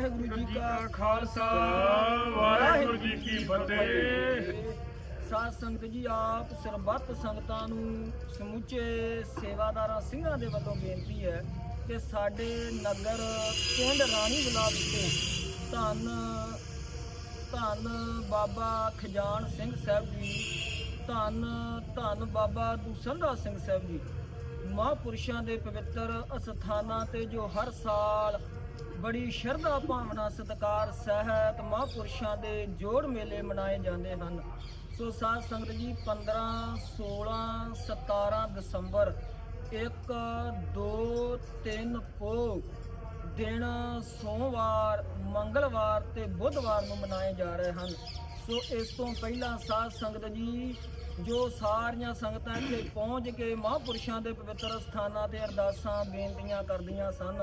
ਵਾਹਿਗੁਰੂ ਜੀ ਕਾ ਖਾਲਸਾ ਵਾਹਿਗੁਰੂ ਜੀ ਕੀ ਫਤਿਹ। ਸਾਧ ਸੰਗਤ ਜੀ ਆਪ ਸਰਬੱਤ ਸੰਗਤਾਂ ਨੂੰ ਸਮੁੱਚੇ ਸੇਵਾਦਾਰਾਂ ਸਿੰਘਾਂ ਦੇ ਵੱਲੋਂ ਬੇਨਤੀ ਹੈ ਕਿ ਸਾਡੇ ਨਗਰ ਪਿੰਡ ਰਾਣੀ ਬਲਾਕ ਵਿਖੇ ਧੰਨ ਧੰਨ ਬਾਬਾ ਖਜਾਨ ਸਿੰਘ ਸਾਹਿਬ ਜੀ ਧੰਨ ਧੰਨ ਬਾਬਾ ਦੂਸੰਦਾ ਸਿੰਘ ਸਾਹਿਬ ਜੀ। ਮਹਾਂਪੁਰਸ਼ਾਂ ਦੇ ਪਵਿੱਤਰ ਅਸਥਾਨਾਂ ਤੇ ਜੋ ਹਰ ਸਾਲ ਬੜੀ ਸ਼ਰਧਾ ਭਾਵਨਾ ਸਤਿਕਾਰ ਸਹਿਤ ਮਹਾਂਪੁਰਸ਼ਾਂ ਦੇ ਜੋੜ ਮੇਲੇ ਮਨਾਏ ਜਾਂਦੇ ਹਨ। ਸੋ ਸਾਧ ਸੰਗਤ ਜੀ 15 16 17 ਦਸੰਬਰ 1 2 3 ਪੋ ਦਿਨ ਸੋਮਵਾਰ, ਮੰਗਲਵਾਰ ਤੇ ਬੁੱਧਵਾਰ ਨੂੰ ਮਨਾਏ ਜਾ ਰਹੇ ਹਨ। ਸੋ ਇਸ ਤੋਂ ਪਹਿਲਾਂ ਸਾਧ ਸੰਗਤ ਜੀ, ਜੋ ਸਾਰੀਆਂ ਸੰਗਤਾਂ ਇੱਥੇ ਪਹੁੰਚ ਕੇ ਮਹਾਂਪੁਰਸ਼ਾਂ ਦੇ ਪਵਿੱਤਰ ਸਥਾਨਾਂ ਤੇ ਅਰਦਾਸਾਂ, ਬੇਨਤੀਆਂ ਕਰਦੀਆਂ ਸਨ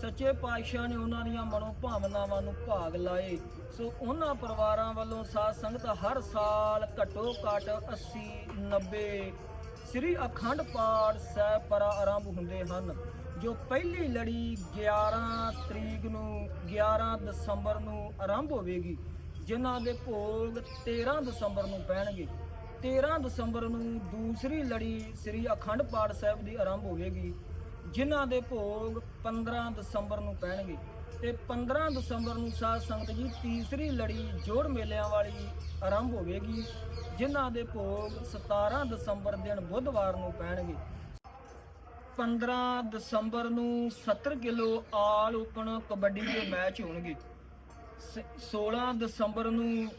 ਸੱਚੇ ਪਾਤਸ਼ਾਹ ਨੇ ਉਹਨਾਂ ਦੀਆਂ ਮਨੋ ਭਾਵਨਾਵਾਂ ਨੂੰ ਭਾਗ ਲਾਏ। ਸੋ ਉਹਨਾਂ ਪਰਿਵਾਰਾਂ ਵੱਲੋਂ ਸਾਧ ਸੰਗਤ ਹਰ ਸਾਲ ਘੱਟੋ ਘੱਟ 80 90 ਸ੍ਰੀ ਅਖੰਡ ਪਾਠ ਸਾਹਿਬ ਪਰ ਆਰੰਭ ਹੁੰਦੇ ਹਨ, ਜੋ ਪਹਿਲੀ ਲੜੀ 11 ਤਰੀਕ ਨੂੰ 11 ਦਸੰਬਰ ਨੂੰ ਆਰੰਭ ਹੋਵੇਗੀ, ਜਿਨ੍ਹਾਂ ਦੇ ਭੋਗ 13 ਦਸੰਬਰ ਨੂੰ ਪੈਣਗੇ। 13 ਦਸੰਬਰ ਨੂੰ ਦੂਸਰੀ ਲੜੀ ਸ੍ਰੀ ਅਖੰਡ ਪਾਠ ਸਾਹਿਬ ਦੀ ਆਰੰਭ ਹੋਵੇਗੀ। ਜਿਨ੍ਹਾਂ ਦੇ ਭੋਗ 15 ਦਸੰਬਰ ਨੂੰ ਪੈਣਗੇ। ਤੇ 15 ਦਸੰਬਰ ਨੂੰ ਸਾਧ ਸੰਗਤ ਜੀ ਤੀਸਰੀ ਲੜੀ ਜੋੜ ਮੇਲਿਆਂ ਵਾਲੀ ਆਰੰਭ ਹੋਵੇਗੀ, ਜਿਨ੍ਹਾਂ ਦੇ ਭੋਗ 17 ਦਸੰਬਰ ਦਿਨ ਬੁੱਧਵਾਰ ਨੂੰ ਪੈਣਗੇ। 15 ਦਸੰਬਰ ਨੂੰ 70 ਕਿਲੋ ਆਲ ਓਪਨ ਕਬੱਡੀ ਦੇ ਮੈਚ ਹੋਣਗੇ। ਸ- 16 ਦਸੰਬਰ ਨੂੰ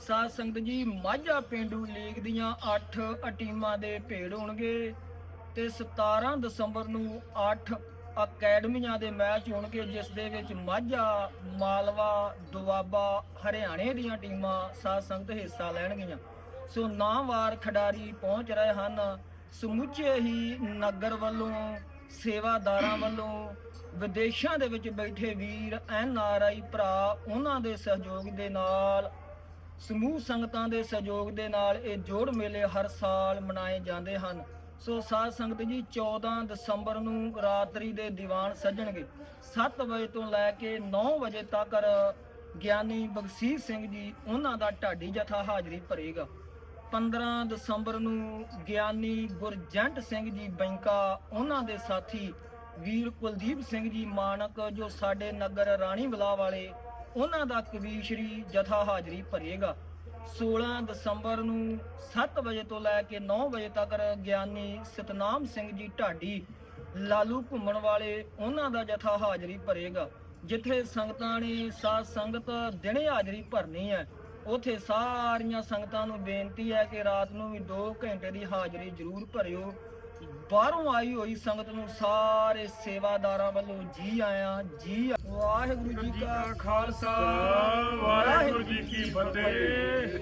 ਸਾਧ ਸੰਗਤ ਜੀ ਮਾਝਾ ਪਿੰਡੂ ਲੀਗ ਦੀਆਂ 8 ਟੀਮਾਂ ਦੇ ਭੇੜ ਹੋਣਗੇ। ਤੇ 17 ਦਸੰਬਰ ਨੂੰ 8 ਅਕੈਡਮੀਆਂ ਦੇ ਮੈਚ ਹੋਣਗੇ, ਜਿਸ ਦੇ ਵਿੱਚ ਮਾਝਾ, ਮਾਲਵਾ, ਦੁਆਬਾ, ਹਰਿਆਣੇ ਦੀਆਂ ਟੀਮਾਂ ਸਾਧ ਸੰਗਤ ਹਿੱਸਾ ਲੈਣਗੀਆਂ। ਸੋ ਨਾਮਵਾਰ ਖਿਡਾਰੀ ਪਹੁੰਚ ਰਹੇ ਹਨ। ਸਮੁੱਚੇ ਹੀ ਨਗਰ ਵੱਲੋਂ, ਸੇਵਾਦਾਰਾਂ ਵੱਲੋਂ, ਵਿਦੇਸ਼ਾਂ ਦੇ ਵਿੱਚ ਬੈਠੇ ਵੀਰ, ਐਨ ਆਰ ਆਈ ਭਰਾ, ਉਹਨਾਂ ਦੇ ਸਹਿਯੋਗ ਦੇ ਨਾਲ, ਸਮੂਹ ਸੰਗਤਾਂ ਦੇ ਸਹਿਯੋਗ ਦੇ ਨਾਲ ਇਹ ਜੋੜ ਮੇਲੇ ਹਰ ਸਾਲ ਮਨਾਏ ਜਾਂਦੇ ਹਨ। ਸੋ ਸਾਧ ਸੰਗਤ ਜੀ 14 ਦਸੰਬਰ ਨੂੰ ਰਾਤਰੀ ਦੇ ਦੀਵਾਨ ਸੱਜਣਗੇ। 7 ਵਜੇ ਤੋਂ ਲੈ ਕੇ 9 ਵਜੇ ਤੱਕ ਗਿਆਨੀ ਬਖਸ਼ੀਸ਼ ਸਿੰਘ ਜੀ, ਉਹਨਾਂ ਦਾ ਢਾਡੀ ਜਥਾ ਹਾਜ਼ਰੀ ਭਰੇਗਾ। 15 ਦਸੰਬਰ ਨੂੰ ਗਿਆਨੀ ਗੁਰਜੰਟ ਸਿੰਘ ਜੀ ਬੈਂਕਾ, ਉਹਨਾਂ ਦੇ ਸਾਥੀ ਵੀਰ ਕੁਲਦੀਪ ਸਿੰਘ ਜੀ ਮਾਨਕ, ਜੋ ਸਾਡੇ ਨਗਰ ਰਾਣੀ ਬਲਾ ਵਾਲੇ, ਉਹਨਾਂ ਦਾ ਕਵੀਸ਼ਰੀ ਜਥਾ ਹਾਜ਼ਰੀ ਭਰੇਗਾ। 16 ਦਸੰਬਰ ਨੂੰ 7 ਵਜੇ ਤੋਂ ਲੈ ਕੇ 9 ਵਜੇ ਤੱਕ ਗਿਆਨੀ ਸਤਨਾਮ ਸਿੰਘ ਜੀ ਢਾਡੀ ਲਾਲੂ ਘੁੰਮਣ ਵਾਲੇ ਉਹਨਾਂ ਦਾ ਜਥਾ ਹਾਜ਼ਰੀ ਭਰੇਗਾ, ਜਿੱਥੇ ਸੰਗਤਾਂ ਨੇ ਸਾਧ ਸੰਗਤ ਦਿਨੇ ਹਾਜ਼ਰੀ ਭਰਨੀ ਹੈ। ਉਥੇ ਸਾਰੀਆਂ ਸੰਗਤਾਂ ਨੂੰ ਬੇਨਤੀ ਹੈ ਕਿ ਰਾਤ ਨੂੰ ਵੀ 2 ਘੰਟੇ ਦੀ ਹਾਜ਼ਰੀ ਜ਼ਰੂਰ ਭਰਿਓ। ਬਾਹਰੋਂ ਆਈ ਹੋਈ ਸੰਗਤ ਨੂੰ ਸਾਰੇ ਸੇਵਾਦਾਰਾਂ ਵੱਲੋਂ ਜੀ ਆਇਆਂ ਜੀ ਵਾਹਿਗੁਰੂ ਜੀ ਕਾ ਖਾਲਸਾ। ਵਾਹਿਗੁਰੂ ਜੀ ਕੀ ਫਤਿਹ।